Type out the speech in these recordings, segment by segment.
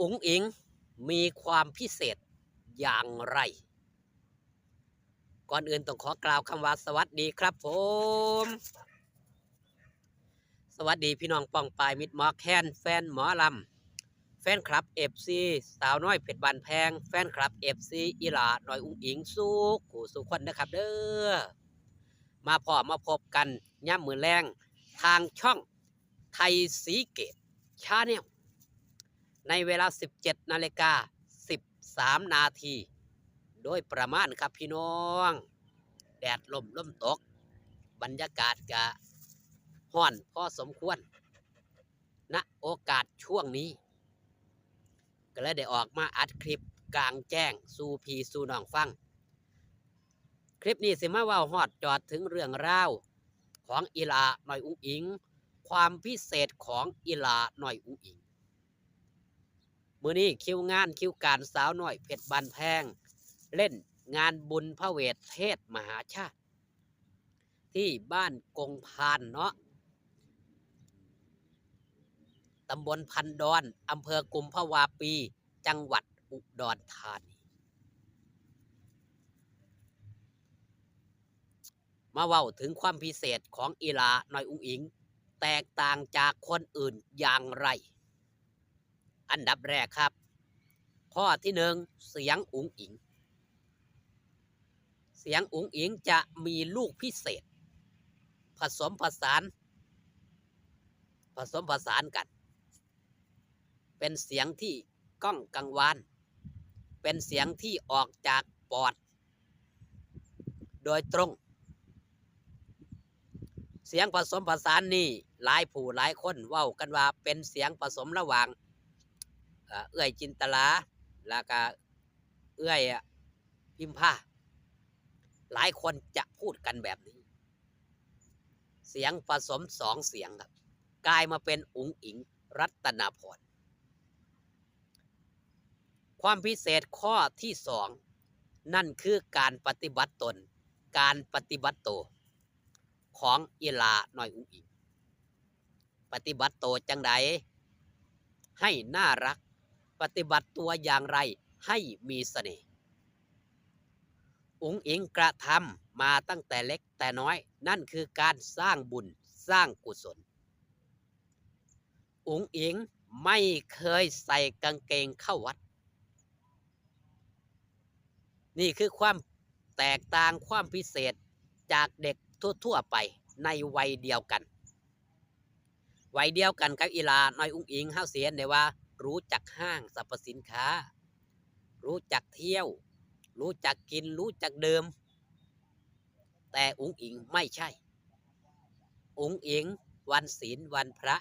อุ๋งอิงมีความพิเศษอย่างไร ก่อนอื่นต้องขอกล่าวคำว่าสวัสดีครับผม สวัสดีพี่น้องปองปายมิดหมอแคนแฟนหมอลำ แฟนคลับเอฟซีสาวน้อยเพชรบานแพง แฟนคลับเอฟซีอีหลาหน่อยอุ้งอิงสู้ขู่สุขคนนะครับเด้อ มาพอมาพบกันย่ำมือแรงทางช่องไทยสีเกตชาแนล ในเวลา 17นาฬิกา13 นาที โดยประมาณครับพี่น้อง แดดลมลมตก บรรยากาศกะห้อนพอสมควรณโอกาสช่วงนี้ ก็เลยได้ออกมาอัดคลิปกลางแจ้งสู่พีสู่น้องฟัง คลิปนี้สิมาว่าฮอดจอดถึงเรื่องราวของอีลาหน่อยอุ้งอิง ความพิเศษของอีลาหน่อยอุ้งอิง มือนี้คิวงานคิวการสาวหน่อยเพชรบานแพง เล่นงานบุญพระเวทเทศมหาชาติ ที่บ้านกงพานเนาะตำบลพันดอนอำเภอกุมภาวาปี จังหวัดอุดรธานี มาเว้าถึงความพิเศษของอีลาหน่อยอุงอิง แตกต่างจากคนอื่นอย่างไร อันดับแรกครับ ข้อที่หนึ่งเสียงอุ๋งอิง เสียงอุ๋งอิงจะมีลูกพิเศษ ผสมผสาน ผสมผสานกัน เป็นเสียงที่ก้องกังวาน เป็นเสียงที่ออกจากปอด โดยตรง เสียงผสมผสานนี่หลายผู้หลายคนเว้ากันว่าเป็นเสียงผสมระหว่าง เอื้อยจินตลาแล้วก็เอื้อยพิมพาหลายคนจะพูดกันแบบนี้ เสียงผสมสองเสียงครับ กลายมาเป็นอุ๋งอิงรัตนาพรความพิเศษข้อที่สองนั่นคือการปฏิบัติตน การปฏิบัติโต ของอีลาหน่อยอุ๋งอิง ปฏิบัติโตจังใดให้น่ารัก ปฏิบัติตัวอย่างไรให้มีเสน่ห์อุ๋งอิงกระทำมาตั้งแต่เล็กแต่น้อย นั่นคือการสร้างบุญสร้างกุศลอุ๋งอิงไม่เคยใส่กางเกงเข้าวัด นี่คือความแตกต่างความพิเศษจากเด็กทั่ว ๆ ไปในวัยเดียวกัน วัยเดียวกันกับอีลาน้อยอุ้งอิงเฮาเสียนได้ว่า รู้จักห้างสรรพสินค้า รู้จักเที่ยว รู้จักกิน รู้จักเดิม แต่อุ้งอิงไม่ใช่ อุ้งอิง วันศีลวันพระ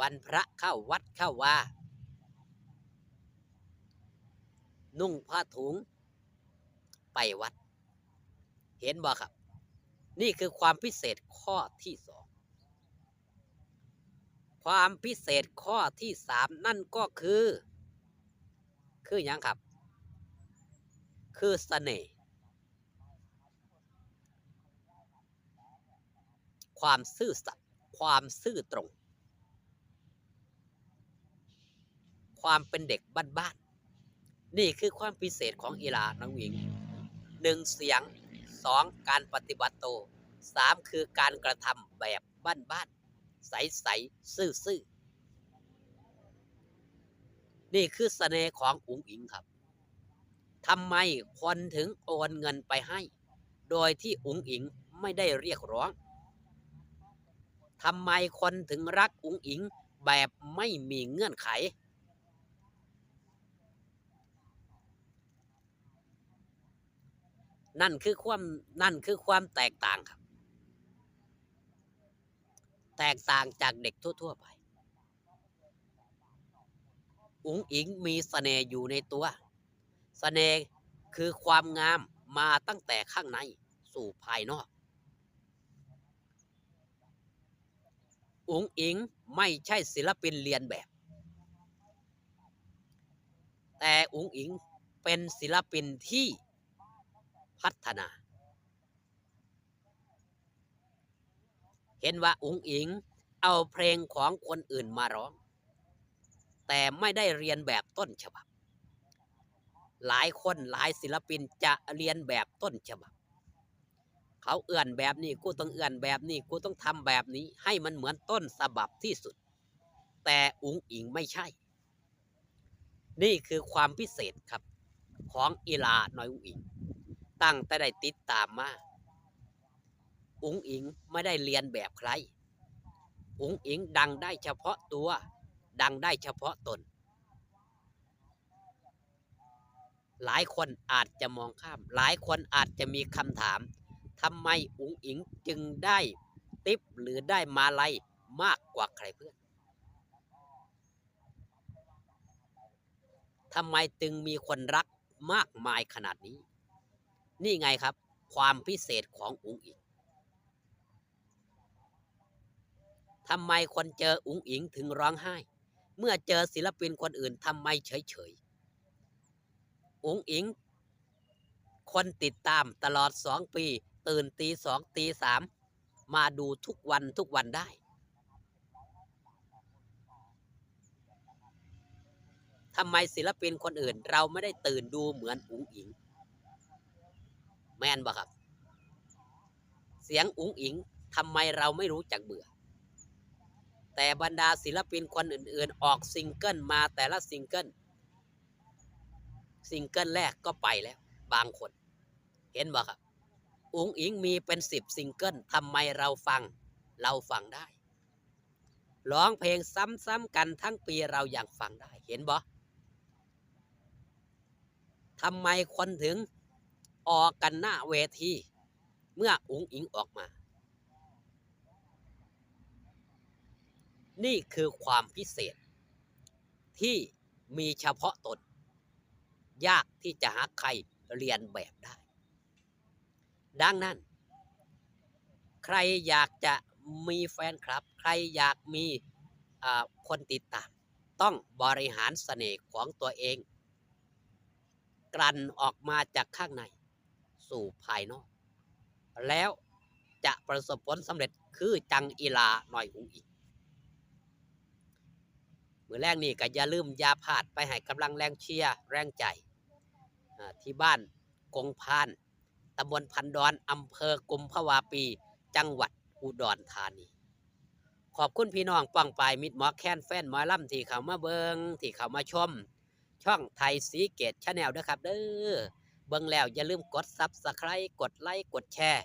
วันพระเข้าวัดเข้าว่านุ่งผ้าถุง ไปวัด เห็นบ่ครับ นี่คือความพิเศษข้อที่สอง ความพิเศษข้อที่สามนั่นก็คือ คืออย่างครับ คือเสน่ห์ความซื่อสัตย์ความซื่อตรง ความเป็นเด็กบ้านๆนี่คือความพิเศษของอีลาน้องหญิงหนึ่งเสียงสองการปฏิบัติโตวสามคือการกระทำแบบบ้าน ๆใสๆซื่อนี่คือเสน่ห์ของอุ๋งอิงครับทำไมคนถึงโอนเงินไปให้ โดยที่อุ๋งอิงไม่ได้เรียกร้องทำไมคนถึงรักอุ๋งอิงแบบไม่มีเงื่อนไข นั่นคือความนั่นคือความแตกต่างครับ แตกต่างจากเด็กทั่ว ๆ ไป อุ๋งอิงมีเสน่ห์อยู่ในตัวเสน่ห์คือความงามมาตั้งแต่ข้างในสู่ภายนอก อุ๋งอิงไม่ใช่ศิลปินเรียนแบบ แต่อุ๋งอิงเป็นศิลปินที่พัฒนา เห็นว่าอุ๋งอิง เอาเพลงของคนอื่นมาร้อง แต่ไม่ได้เรียนแบบต้นฉบับ หลายคนหลายศิลปินจะเรียนแบบต้นฉบับ เขาเอื่อนแบบนี้กูต้องเอื่อนแบบนี้กูต้องทำแบบนี้ ให้มันเหมือนต้นฉบับที่สุด แต่อุ๋งอิงไม่ใช่ นี่คือความพิเศษครับ ของอีลาน้อยอุ๋งอิง ตั้งแต่ได้ติดตามมา อุ๋งอิงไม่ได้เรียนแบบใคร อุ๋งอิงดังได้เฉพาะตัว ดังได้เฉพาะตน หลายคนอาจจะมองข้าม หลายคนอาจจะมีคำถามทำไมอุ๋งอิงจึงได้ติปหรือได้มาลัยมากกว่าใครเพื่อนทำไมจึงมีคนรักมากมายขนาดนี้ นี่ไงครับ ความพิเศษของอุ๋งอิง ทำไมคนเจออุ๋งอิงถึงร้องไห้ เมื่อเจอศิลปินคนอื่นทำไมเฉยๆอุ๋งอิง คนติดตามตลอดสองปี ตื่นตีสองตีสามมาดูทุกวันทุกวันได้ ทำไมศิลปินคนอื่น เราไม่ได้ตื่นดูเหมือนอุ๋งอิง แม่นบ่ครับ เสียงอุ๋งอิงทำไมเราไม่รู้จักเบื่อ แต่บรรดาศิลปินคนอื่น ๆ ออกซิงเกิลมาแต่ละซิงเกิลซิงเกิลแรกก็ไปแล้ว บางคน เห็นบ่ครับ อุ๋งอิงมีเป็นสิบซิงเกิลทำไมเราฟัง เราฟังได้ร้องเพลงซ้ำๆกันทั้งปีเราอยังฟังได้ เห็นบ่ทำไมคนถึงออกกันหน้าเวที เมื่ออุ๋งอิงออกมา นี่คือความพิเศษ ที่มีเฉพาะตน ยากที่จะหาใครเรียนแบบได้ ดังนั้น ใครอยากจะมีแฟนคลับ ใครอยากมีคนติดตาม ต้องบริหารเสน่ห์ของตัวเอง กลั่นออกมาจากข้างใน สู่ภายนอก แล้วจะประสบผลสำเร็จคือจังอีลาหน่อยอุงอีก มือแรกนี่ก็อย่าลืมยาพาดไปให้กำลังแรงเชียร์แรงใจที่บ้านกงพานตำบลพันดอนอำเภอกุมภาวาปี จังหวัดอุดรธานี ขอบคุณพี่น้องป้องปายมิดหมอแค้นแฟนหมอล่ำที่เข้ามาเบิงที่เข้ามาชม ช่องไทยสีเกตชาแนลด้วยครับเด้อเบิงแล้วอย่าลืมกดซับสไคร b ์กดไลค์กดแชร์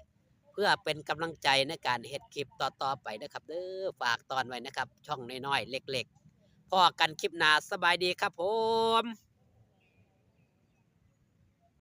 เพื่อเป็นกำลังใจในการเฮ็ดคลิปต่อๆไปนะครับเด้อฝากตอนไว้นะครับ ช่องน้อยๆเล็ก ๆ พอกันคลิปหน้าสบายดีครับผม